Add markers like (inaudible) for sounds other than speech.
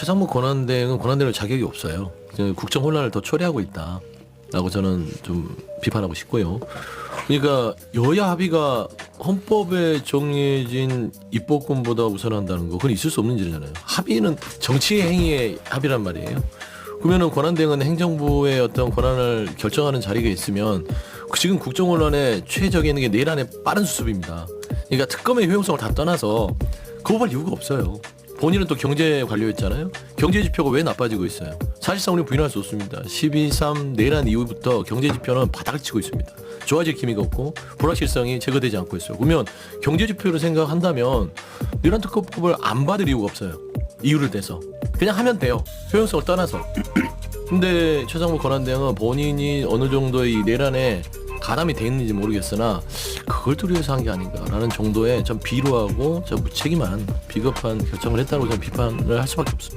최상무 권한대행은 권한대행 자격이 없어요. 국정 혼란을 더 초래하고 있다. 라고 저는 좀 비판하고 싶고요. 그러니까 여야 합의가 헌법에 정해진 입법권보다 우선한다는 거 그건 있을 수 없는 일이잖아요. 합의는 정치 행위의 합의란 말이에요. 그러면은 권한대행은 행정부의 어떤 권한을 결정하는 자리가 있으면 그 지금 국정원란의 최적인 게 내일 안에 빠른 수습입니다. 그러니까 특검의 효용성을 다 떠나서 거부할 이유가 없어요. 본인은 또 경제 관료였잖아요. 경제 지표가 왜 나빠지고 있어요? 사실상 우리는 부인할 수 없습니다. 12.3 내란 이후부터 경제 지표는 바닥을 치고 있습니다. 좋아질 기미가 없고 불확실성이 제거되지 않고 있어요. 그러면 경제 지표를 생각한다면 내란 특검법을 안 받을 이유가 없어요. 이유를 대서 그냥 하면 돼요. 효용성을 떠나서. (clears throat) 근데 최상무 권한대행은 본인이 어느 정도의 이 내란에 가담이 돼 있는지 모르겠으나 그걸 두려워서 한 게 아닌가라는 정도의 좀 비루하고 좀 무책임한 비겁한 결정을 했다고 저는 비판을 할 수밖에 없습니다.